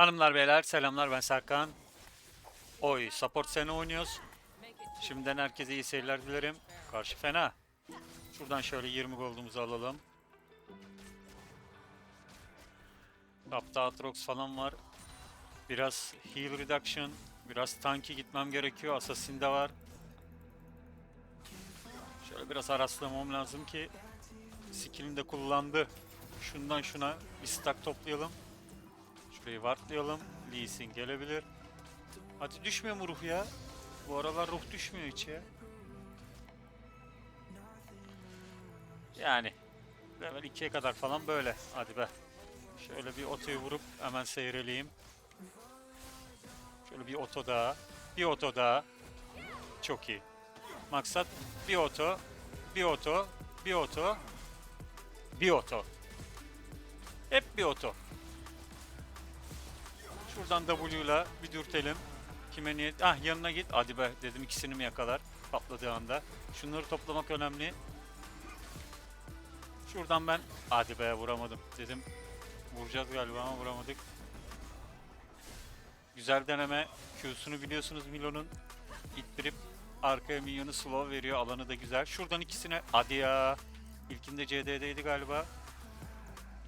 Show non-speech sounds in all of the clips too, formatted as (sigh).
Hanımlar beyler selamlar ben Serkan. Oy support seni oynuyoruz. Şimdiden herkese iyi seyirler dilerim. Karşı fena. Şuradan şöyle 20 gold'umuzu alalım. Tapta Atrox falan var. Biraz heal reduction. Biraz tanki gitmem gerekiyor. Assassin de var. Şöyle biraz araslamam lazım ki skill'ini de kullandı. Şundan şuna bir stack toplayalım. Şurayı wardlayalım. Lee Sin gelebilir. Hadi düşmüyor mu ruh ya? Bu aralar ruh düşmüyor hiç ya. Yani level 2'ye kadar falan böyle. Hadi be. Şöyle bir otoyu vurup hemen seyreleyeyim. Şöyle bir oto daha. Bir oto daha. Çok iyi. Maksat bir oto, bir oto, bir oto, bir oto. Hep bir oto. Şuradan W'la bir dürtelim. Kime niyet? Ah yanına git. Hadi be dedim ikisini mi yakalar patladığı anda. Şunları toplamak önemli. Şuradan ben hadi be vuramadım dedim. Vuracağız galiba ama vuramadık. Güzel deneme. Q'sunu biliyorsunuz Milo'nun. İttirip arkaya minyonu slow veriyor. Alanı da güzel. Şuradan ikisine hadi ya. İlkinde CD'deydi galiba.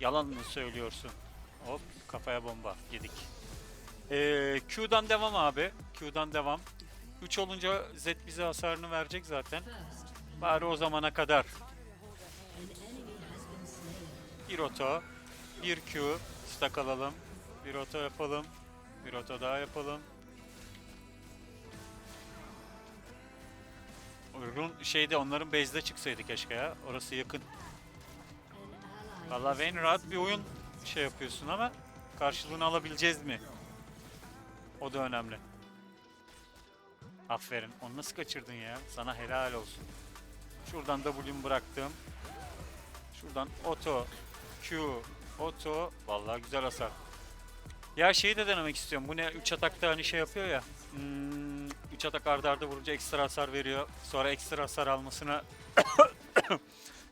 Yalan mı söylüyorsun? Hop kafaya bomba yedik. Ee, Q'dan devam abi. Q'dan devam. 3 olunca Z bize hasarını verecek zaten. Bari o zamana kadar. Bir oto, bir Q, stack alalım. Bir oto yapalım. Bir oto daha yapalım. Run şeyde onların base'de çıksaydı keşke ya. Orası yakın. Valla Wayne rahat bir oyun şey yapıyorsun ama karşılığını alabileceğiz mi? O da önemli. Aferin. Onu nasıl kaçırdın ya? Sana helal olsun. Şuradan W'mu bıraktım. Şuradan auto, Q, auto. Vallahi güzel hasar. Ya şeyi de denemek istiyorum. Bu ne? 3 atakta hani şey yapıyor ya. 3 atak arda arda vurunca ekstra hasar veriyor. Sonra ekstra hasar almasına (coughs)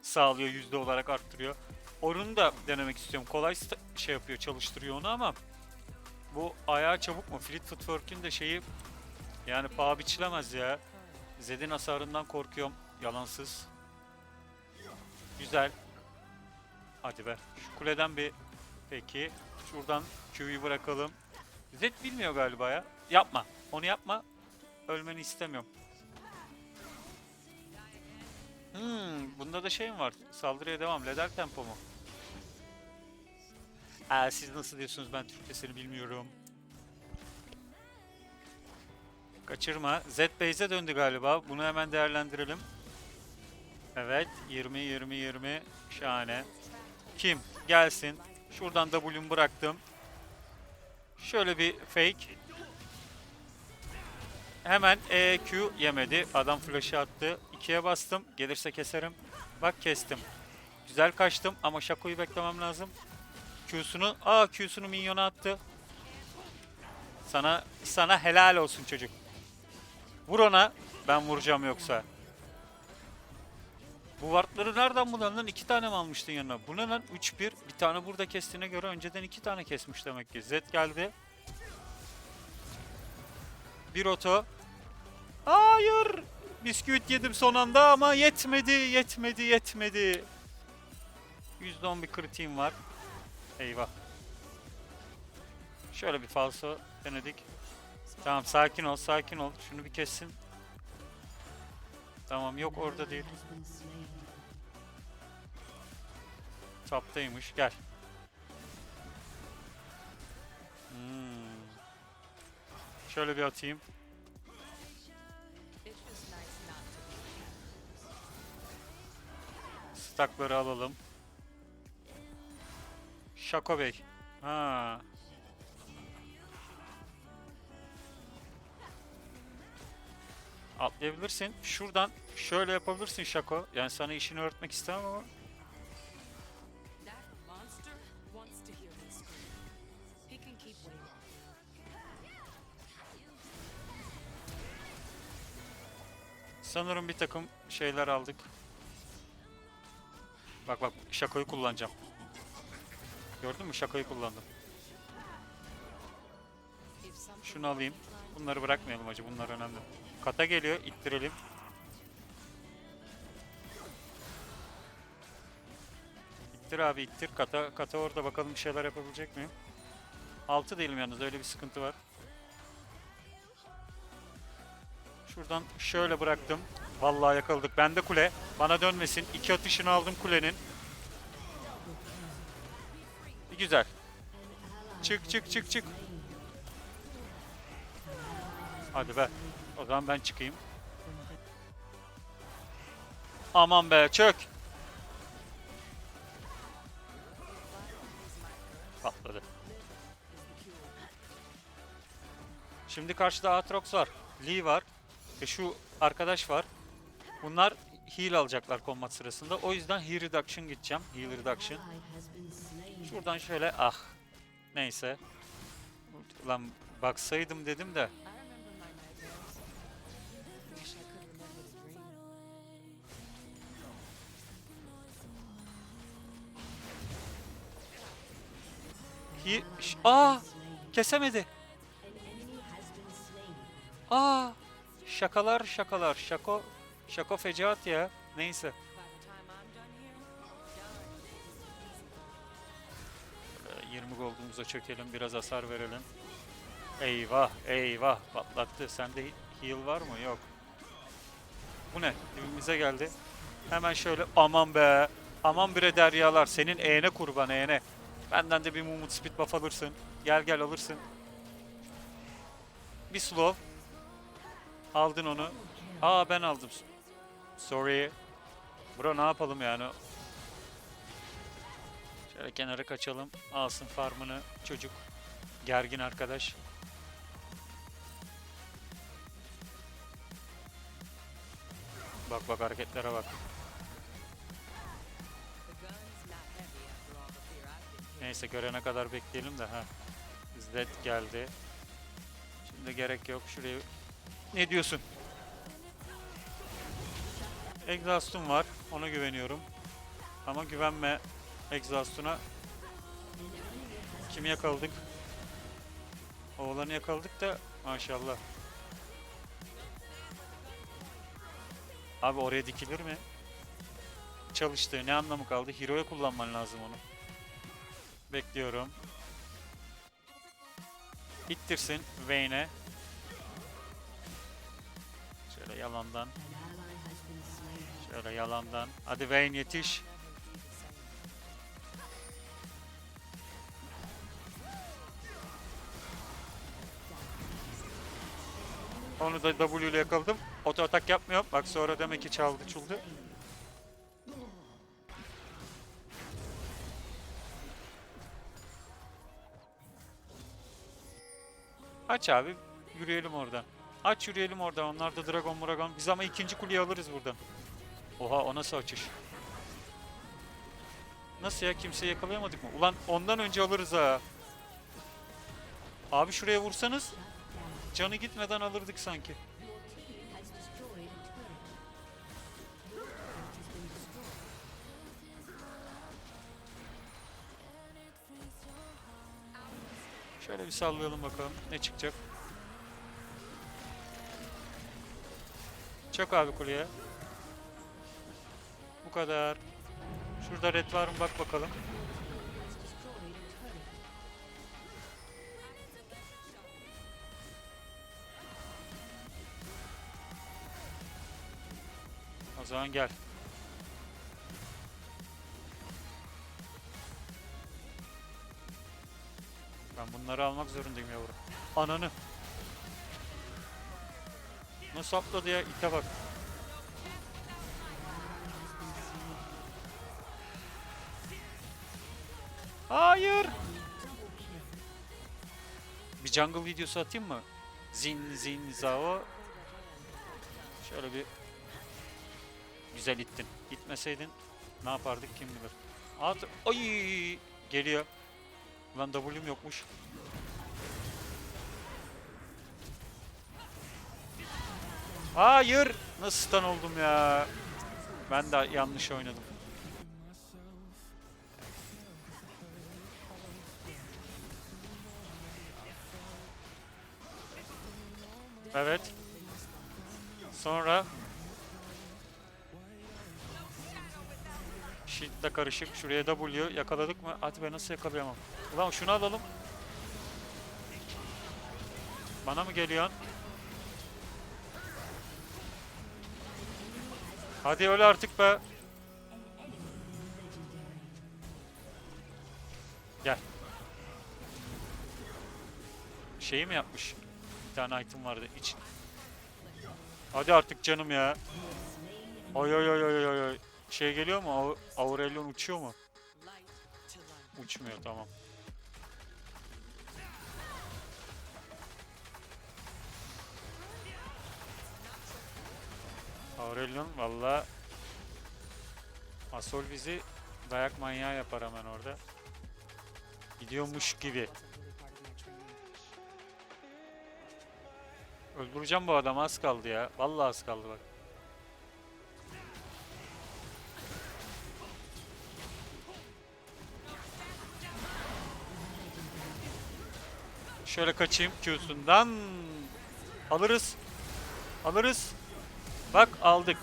sağlıyor. Yüzde olarak arttırıyor. Onu da denemek istiyorum. Kolay şey yapıyor, çalıştırıyor onu ama bu ayağı çabuk mu? Fleet Footwork'ün de şeyi yani paha biçilemez ya. Zed'in hasarından korkuyorum. Yalansız. Güzel. Hadi be. Şu kuleden bir peki. Şuradan Q'yu bırakalım. Zed bilmiyor galiba ya. Yapma. Onu yapma. Ölmeni istemiyorum. Hmm, bunda da şey mi var? Saldırıya devam. Leder tempo mu? Aa, siz nasıl diyorsunuz ben Türkçesini bilmiyorum. Kaçırma. Z base'e döndü galiba. Bunu hemen değerlendirelim. Evet. 20 20 20. Şahane. Kim? Gelsin. Şuradan W'mu bıraktım. Şöyle bir fake. Hemen EQ yemedi. Adam flash'ı attı. 2'ye bastım. Gelirse keserim. Bak kestim. Güzel kaçtım ama Shaco'yu beklemem lazım. Q'sunu, aa Q'sunu minyona attı. Sana sana helal olsun çocuk. Vur ona. Ben vuracağım yoksa. Bu wardları nereden buldun lan? İki tane mi almıştın yanına? Bu ne lan? 3-1. Bir tane burada kestiğine göre önceden iki tane kesmiş demek ki. Z geldi. Bir oto. Hayır. Bisküvit yedim son anda ama yetmedi, yetmedi, yetmedi. %10 bir kritiğim var. Eyvah. Şöyle bir falso denedik. Tamam sakin ol, sakin ol. Şunu bir kessin. Tamam yok orada değil. Taptaymış. Gel. Hmm. Şöyle bir atayım. Stakları alalım. Şako Bey. Ha. Atlayabilirsin. Şuradan şöyle yapabilirsin Şako. Yani sana işini öğretmek istemem ama sanırım bir takım şeyler aldık. Bak bak Şako'yu kullanacağım. Gördün mü? Şako'yu kullandım. Şunu alayım. Bunları bırakmayalım acı. Bunlar önemli. Kata geliyor. ittirelim. İttir abi ittir. Kata, kata orada bakalım bir şeyler yapabilecek miyim? 6 değilim yalnız. Öyle bir sıkıntı var. Şuradan şöyle bıraktım. Vallahi yakaladık. Bende kule. Bana dönmesin. İki atışını aldım kulenin. Güzel. Çık çık çık çık. Hadi be. O zaman ben çıkayım. Aman be çök. Patladı. Şimdi karşıda Aatrox var. Lee var. Ve şu arkadaş var. Bunlar heal alacaklar kombat sırasında. O yüzden heal reduction gideceğim. Heal reduction. Şuradan şöyle ah. Neyse. Ulan baksaydım dedim de. Hi Aa! Kesemedi. Aa! Şakalar şakalar. Şako şako fecaat ya. Neyse. Done here, 20 gold'umuza çökelim. Biraz hasar verelim. Eyvah eyvah patlattı. Sende heal var mı? Yok. Bu ne? Dibimize geldi. Hemen şöyle aman be. Aman bre deryalar. Senin eğne kurban eğne. Benden de bir mumut speed buff alırsın. Gel gel alırsın. Bir slow. Aldın onu. Aa ben aldım. Sorry. Bro ne yapalım yani? Şöyle kenara kaçalım. Alsın farmını çocuk. Gergin arkadaş. Bak bak hareketlere bak. Neyse görene kadar bekleyelim de ha. Zed geldi. Şimdi gerek yok. Şuraya ne diyorsun? Exhaust'um var. Ona güveniyorum. Ama güvenme Exhaust'una. Kimi yakaladık? Oğlanı yakaladık da maşallah. Abi oraya dikilir mi? Çalıştı. Ne anlamı kaldı? Hero'ya kullanman lazım onu. Bekliyorum. İttirsin Vayne'e. Şöyle yalandan. Şöyle yalandan. Hadi Vayne yetiş. Onu da W ile yakaladım. Oto atak yapmıyor. Bak sonra demek ki çaldı çuldu. Aç abi. Yürüyelim oradan. Aç yürüyelim oradan. Onlar da Dragon Dragon. Biz ama ikinci kuleyi alırız buradan. Oha o nasıl açış? Nasıl ya kimseyi yakalayamadık mı? Ulan ondan önce alırız ha. Abi şuraya vursanız canı gitmeden alırdık sanki. Şöyle bir sallayalım bakalım ne çıkacak. Çök abi kuleye. Bu kadar. Şurada red var mı bak bakalım. Zaman gel. Ben bunları almak zorundayım yavrum. Ananı. Nasıl atladı ya? İte bak. Hayır. Bir jungle videosu atayım mı? Zin zin zao. Şöyle bir güzel ittin. İtmeseydin ne yapardık kim bilir. At Ay geliyor. Lan W'm yokmuş. Hayır. Nasıl stun oldum ya? Ben de yanlış oynadım. Shield'le karışık. Şuraya W yakaladık mı? Hadi be nasıl yakalayamam? Ulan şunu alalım. Bana mı geliyorsun? Hadi öyle artık be. Gel. Şeyi mi yapmış? Bir tane item vardı iç. Hadi artık canım ya. Oy oy oy oy oy oy. Şey geliyor mu? Au- Aurelion uçuyor mu? Uçmuyor tamam. Aurelion valla Asol bizi dayak manyağı yapar hemen orada. Gidiyormuş gibi. Öldüreceğim bu adamı az kaldı ya. Vallahi az kaldı bak. Şöyle kaçayım Q'sundan. Alırız. Alırız. Bak aldık.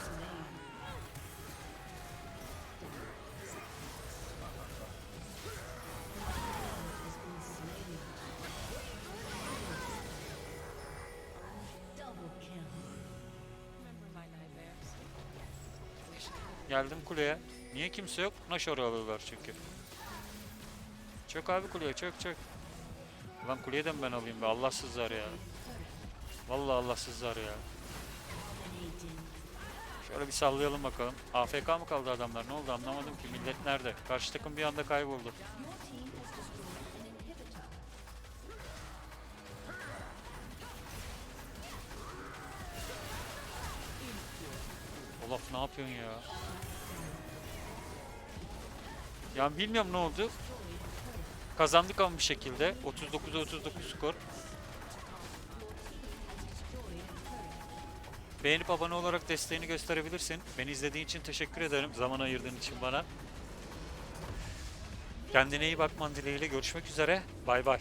Geldim kuleye. Niye kimse yok? Nashor'u alıyorlar çünkü. Çök abi kuleye çök çök. Ulan kuleye ben alayım be Allahsızlar ya. Vallahi Allahsızlar ya. Şöyle bir sallayalım bakalım. AFK mı kaldı adamlar? Ne oldu anlamadım ki. Millet nerede? Karşı takım bir anda kayboldu. Olaf ne yapıyorsun ya? Ya bilmiyorum ne oldu. Kazandık ama bir şekilde. 39'a 39 skor. Beğenip abone olarak desteğini gösterebilirsin. Beni izlediğin için teşekkür ederim. Zaman ayırdığın için bana. Kendine iyi bakman dileğiyle görüşmek üzere. Bay bay.